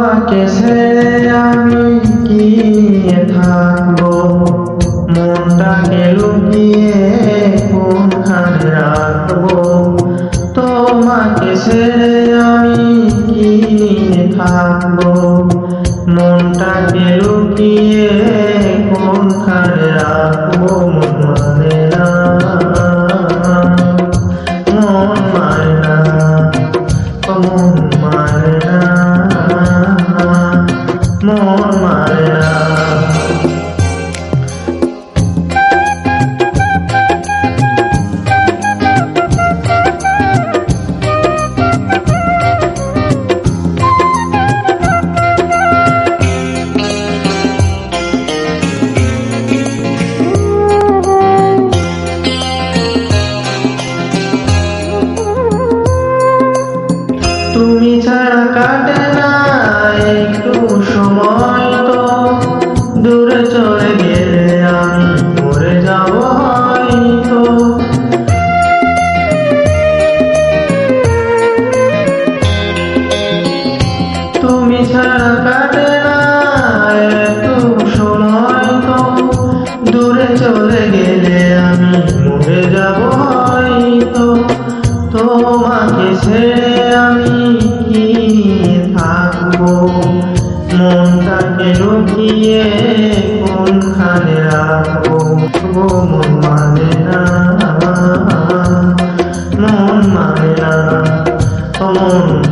তোমাকে সে আমি কি থাকব। মনটাকে লুকিয়ে কোনখান রাখব? তোমাকে সে আমি কি থাকব। মন মায়া তুমি ছাড়া কাটে সাথে আমি কি থাকব? মনটাকে লুকিয়ে কোনখানে রাখব? মন মানে না, মন মানে না মন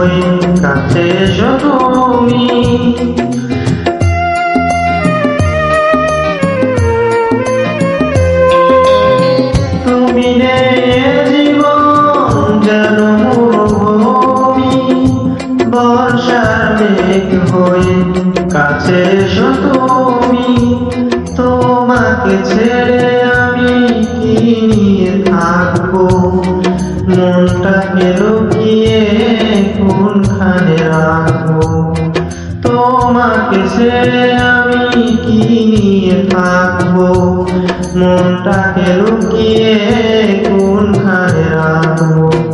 হয়ে কাছে এসো তুমি। তুমি জীবন যেন মরুভূমি। বর্ষার মেঘ হয়ে কাছে এসো তুমি। তোমাকে ছেড়ে আমি কি নিয়ে থাকব? মনটাকে লুকিয়ে কোনখানে রাখব। তোমাকে সে আমি কি নিয়ে থাকব? মনটাকে লুকিয়ে কোনখানে রাখব।